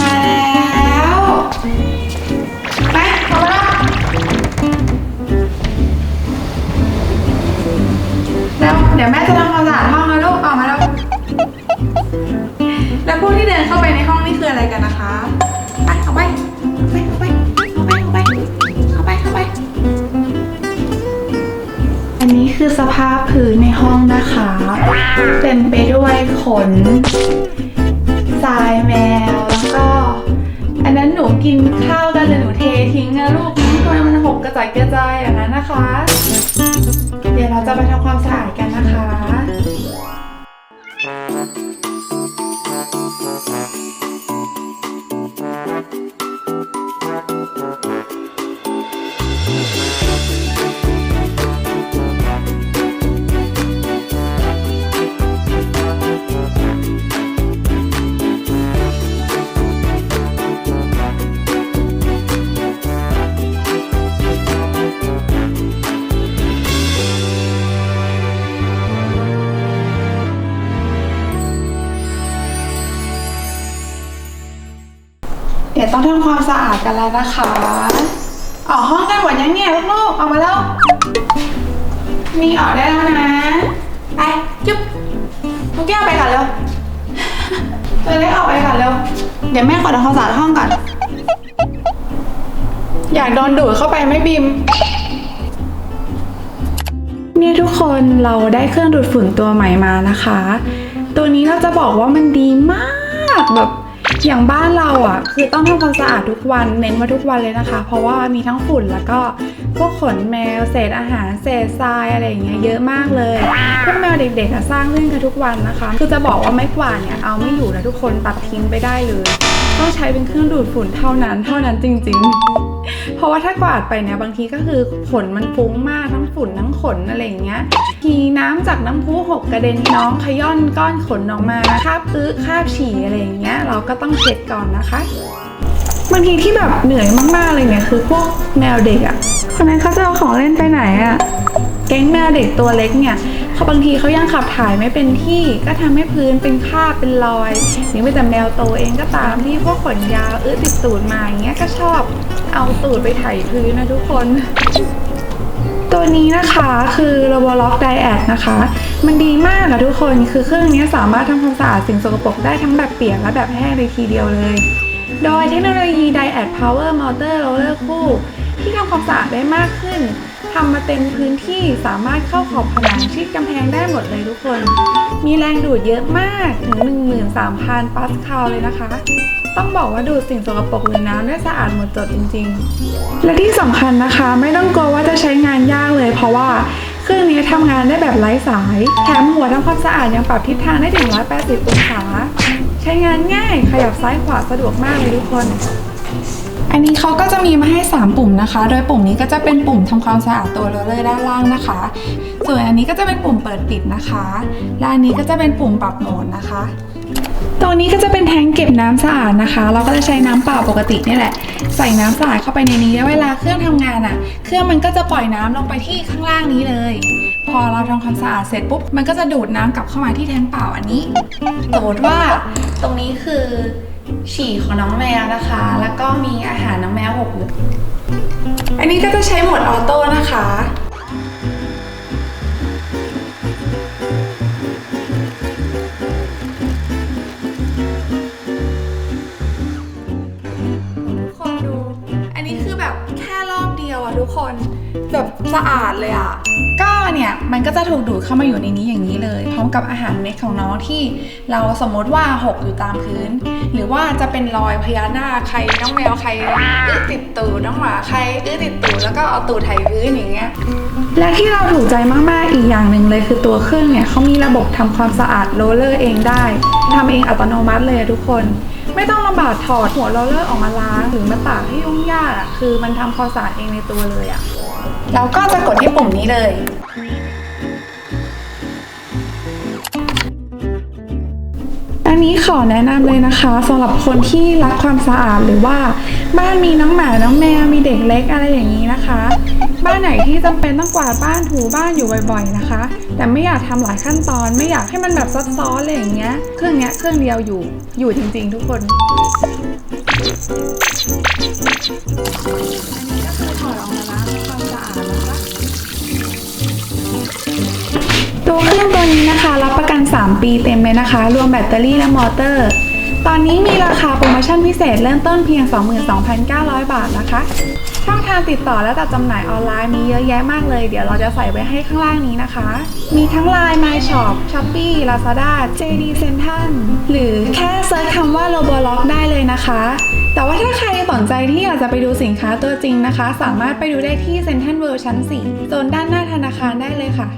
มาแล้วไปออกมาแล้วเดี๋ยวแม่จะทำความสะอาดห้องนะลูกออกมาแล้วแล้วพวกที่เดินเข้าไปในห้องนี่คืออะไรกันนะคะไปเอาไปเอาไปเอาไปเอาไปเอาไปเอาไปเอาไป อันนี้คือสภาพพื้นในห้องนะคะ เต็มไปด้วยขน ทรายแมวแล้วก็ อันนั้นหนูกินข้าวกันเลยหนูเททิ้งนะลูกทำไมมันหกกระจายกระจายอย่างนั้นนะคะ เดี๋ยวเราจะไปทำความสะอาดกันนะคะ ดี๋ยวต้องทำความสะอาดกันแล้วนะคะออกห้องกันหมดยังเนี่ยลูกๆออกมาแล้ว มีออกได้แล้วนะ ไปจุ๊บลูกแก้วไปก่อนเร็วตัวเล็กออกไปก่อนเร็ว เดี๋ยวแม่ขอทำความสะอาดห้องก่อน อยากโดนดูดเข้าไปไหม่บิม เนี่ยทุกคนเราได้เครื่องดูดฝุ่นตัวใหม่มานะคะ ตัวนี้เราจะบอกว่ามันดีมากแบบ อย่างบ้านเราอะ คือต้องทำความสะอาดทุกวันเน้นว่าทุกวันเลยนะคะ เพราะว่ามีทั้งฝุ่นแล้วก็พวกขนแมวเศษอาหารเศษทรายอะไรอย่างเงี้ยเยอะมากเลยพวกแมวเด็กๆอะสร้างเรื่องกันทุกวันนะคะ คือจะบอกว่าไม้กวาดเนี่ยเอาไม่อยู่นะทุกคนตัดทิ้งไปได้เลยต้องใช้เป็นเครื่องดูดฝุ่นเท่านั้นเท่านั้นจริง ๆ เพราะว่าถ้ากวาดไปเนี่ยบางทีก็คือขนมันฟุ้งมากทั้งฝุ่นทั้งขนอะไรอย่างเงี้ย ทีน้ำจากน้ำพุหกกระเด็นน้องขย้อนก้อนขนออกมาคาบอึคาบฉี่อะไรอย่างเงี้ย เราก็ต้องเช็ดก่อนนะคะบางทีที่แบบเหนื่อยมากๆเลยเนี่ยคือพวกแมวเด็กอะ่ะคนนั้นเขาจะเอาของเล่นไปไหนอะ่ะ แก๊งแมวเด็กตัวเล็กเนี่ยเขาบางทีเขายังขับถ่ายไม่เป็นที่ก็ทำให้พื้นเป็นคราบเป็นรอยหรือไม่แต่แมวโตเองก็ตามที่พวกขนยาวอื้อติดตูดมาอย่างเงี้ยก็ชอบเอาตูดไปไถพื้นนะทุกคน ตัวนี้นะคะคือ r o b o l o c Diet นะคะ มันดีมากอะทุกคนคือเครื่องนี้สามารถทำความสะอาดสิ่งสกปรกได้ทั้งแบบเปียกและแบบแห้งเลยทีเดียวเลย โดยเทคโนโลยี Diet Power Motor Roller คู่ที่ทำความสะอาดได้มากขึ้น ทำมาเต็มพื้นที่สามารถเข้าขอบผนังชิดกำแพงได้หมดเลยทุกคน มีแรงดูดเยอะมากถึง 13,000 ปาสคาลเลยนะคะ ต้องบอกว่าดูดสิ่งสกปรกหรือน้ำได้สะอาดหมดจดจริง ๆ และที่สำคัญนะคะ ไม่ต้องกลัวว่าจะใช้งานยากเลย เพราะว่าเครื่องนี้ทำงานได้แบบไร้สาย แถมหัวทำความสะอาดยังปรับทิศทางได้ถึง180 องศา ใช้งานง่ายขยับซ้ายขวาสะดวกมากเลยทุกคน อันนี้เขาก็จะมีมาให้ 3 ปุ่มนะคะ โดยปุ่มนี้ก็จะเป็นปุ่มทำความสะอาดตัวโรลเลอร์ด้านล่างนะคะ ส่วนอันนี้ก็จะเป็นปุ่มเปิดปิดนะคะ และอันนี้ก็จะเป็นปุ่มปรับโหมดนะคะ ตัวนี้ก็จะเป็นแทงเก็บน้ำสะอาดนะคะ เราก็จะใช้น้ำเปล่าปกตินี่แหละ ใส่น้ำสะอาดเข้าไปในนี้แล้วเวลาเครื่องทำงานอะ่ะ เครื่องมันก็จะปล่อยน้ำลงไปที่ข้างล่างนี้เลย พอเราทำความสะอาดเสร็จปุ๊บ มันก็จะดูดน้ำกลับเข้ามาที่แทงเปล่าอันนี้สมมติว่าตรงนี้คือ ฉี่ของน้องแมวนะคะ แล้วก็มีอาหารน้องแมวหกอยู่อันนี้ก็จะใช้โหมดออโต้นะคะ ทุกคนดู อันนี้คือแบบแค่รอบเดียวอะทุกคน แบบสะอาดเลยอะ เนี่ยมันก็จะถูกดูดเข้ามาอยู่ในนี้อย่างนี้เลย พร้อมกับอาหารเม็ดของน้องที่เราสมมติว่าหกอยู่ตามพื้น หรือว่าจะเป็นรอยพญานาคใครน้องแมวใครอื้อติดตูดน้องหมาใครอื้อติดตูดแล้วก็เอาตูดไถพื้นอย่างเงี้ยและที่เราถูกใจมาก ๆ อีกอย่างหนึ่งเลยคือตัวเครื่องเนี่ยเขามีระบบทำความสะอาดโรลเลอร์เองได้ทำเองอัตโนมัติเลยทุกคน ไม่ต้องลำบากถอดหัวโรลเลอร์ออกมาล้างหรือมาตากให้ยุ่งยากอะคือมันทำความสะอาดเองในตัวเลยอะ เราก็จะกดที่ปุ่มนี้เลย อันนี้ขอแนะนำเลยนะคะสำหรับคนที่รักความสะอาดหรือว่า บ้านมีน้องหมา น้องแมว มีเด็กเล็กอะไรอย่างนี้นะคะ บ้านไหนที่จำเป็นต้องกวาดบ้านถูบ้านอยู่บ่อยๆนะคะ แต่ไม่อยากทำหลายขั้นตอน ไม่อยากให้มันแบบซับซ้อนอะไรอย่างเงี้ย เครื่องเนี้ยเครื่องเดียวอยู่ อยู่จริง ๆ ทุกคน อันนี้ก็คือถอดออกมาล้างทำความสะอาดนะคะตัวเครื่องตัวนี้นะคะ รับประกัน 3 ปีเต็มเลยนะคะ รวมแบตเตอรี่และมอเตอร์ตอนนี้มีราคาโปรโมชั่นพิเศษเริ่มต้นเพียง 22,900 บาทนะคะ ช่องทางติดต่อและจัดจำหน่ายออนไลน์มีเยอะแยะมากเลย เดี๋ยวเราจะใส่ไว้ให้ข้างล่างนี้นะคะ มีทั้ง Line My Shop Shopee Lazada JD Central หรือแค่เซิร์ชคำว่า Roblox ได้เลยนะคะ แต่ว่าถ้าใครสนใจที่อยากจะไปดูสินค้าตัวจริงนะคะ สามารถไปดูได้ที่ Central World ชั้น 4 โซนด้านหน้าธนาคารได้เลยค่ะ